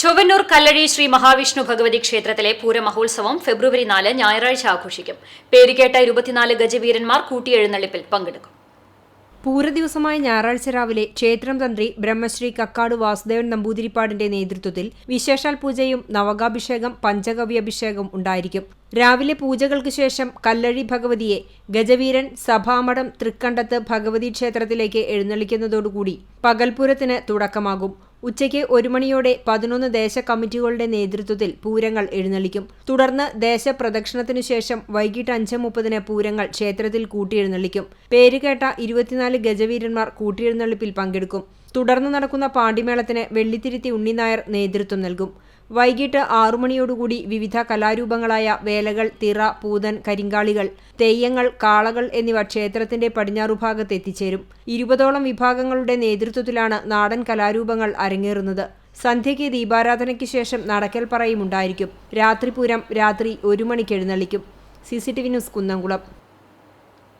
ചൊവ്വന്നൂർ കല്ലഴി ശ്രീ മഹാവിഷ്ണു ഭഗവതി ക്ഷേത്രത്തിലെ പൂരമഹോത്സവം ഫെബ്രുവരി നാല് ഞായറാഴ്ച ആഘോഷിക്കും. പേരുകേട്ട ഇരുപത്തിനാല് ഗജവീരന്മാർ കൂട്ടിയെഴുന്നള്ളിപ്പിൽ പങ്കെടുക്കും. പൂരദിവസമായ ഞായറാഴ്ച രാവിലെ ക്ഷേത്രം തന്ത്രി ബ്രഹ്മശ്രീ കക്കാട് വാസുദേവൻ നമ്പൂതിരിപ്പാടിന്റെ നേതൃത്വത്തിൽ വിശേഷാൽ പൂജയും നവകാഭിഷേകം പഞ്ചകവ്യഭിഷേകം ഉണ്ടായിരിക്കും. രാവിലെ പൂജകൾക്ക് ശേഷം കല്ലഴി ഭഗവതിയെ ഗജവീരൻ സഭാമഠം തൃക്കണ്ടത്ത് ഭഗവതി ക്ഷേത്രത്തിലേക്ക് എഴുന്നള്ളിക്കുന്നതോടുകൂടി പകൽപൂരത്തിന് തുടക്കമാകും. ഉച്ചയ്ക്ക് ഒരു മണിയോടെ പതിനൊന്ന് ദേശ കമ്മിറ്റികളുടെ നേതൃത്വത്തിൽ പൂരങ്ങൾ എഴുന്നള്ളിക്കും. തുടർന്ന് ദേശപ്രദക്ഷിണത്തിനു ശേഷം വൈകിട്ട് അഞ്ച് മുപ്പതിന് പൂരങ്ങൾ ക്ഷേത്രത്തിൽ കൂട്ടിയെഴുന്നള്ളിക്കും. പേരുകേട്ട ഇരുപത്തിനാല് ഗജവീരന്മാർ കൂട്ടിയെഴുന്നള്ളിപ്പിൽ പങ്കെടുക്കും. തുടർന്ന് നടക്കുന്ന പാണ്ടിമേളത്തിന് വെള്ളിത്തിരുത്തി ഉണ്ണിനായർ നേതൃത്വം നൽകും. വൈകിട്ട് ആറുമണിയോടുകൂടി വിവിധ കലാരൂപങ്ങളായ വേലകൾ തിറ പൂതൻ കരിങ്കാളികൾ തെയ്യങ്ങൾ കാളകൾ എന്നിവ ക്ഷേത്രത്തിന്റെ പടിഞ്ഞാറുഭാഗത്ത് എത്തിച്ചേരും. ഇരുപതോളം വിഭാഗങ്ങളുടെ നേതൃത്വത്തിലാണ് നാടൻ കലാരൂപങ്ങൾ അരങ്ങേറുന്നത്. സന്ധ്യയ്ക്ക് ദീപാരാധനയ്ക്ക് ശേഷം നടക്കൽ പറയും ഉണ്ടായിരിക്കും. രാത്രിപൂരം രാത്രി ഒരു മണിക്ക് എഴുന്നള്ളിക്കും. CCTV news Kunnamkulam.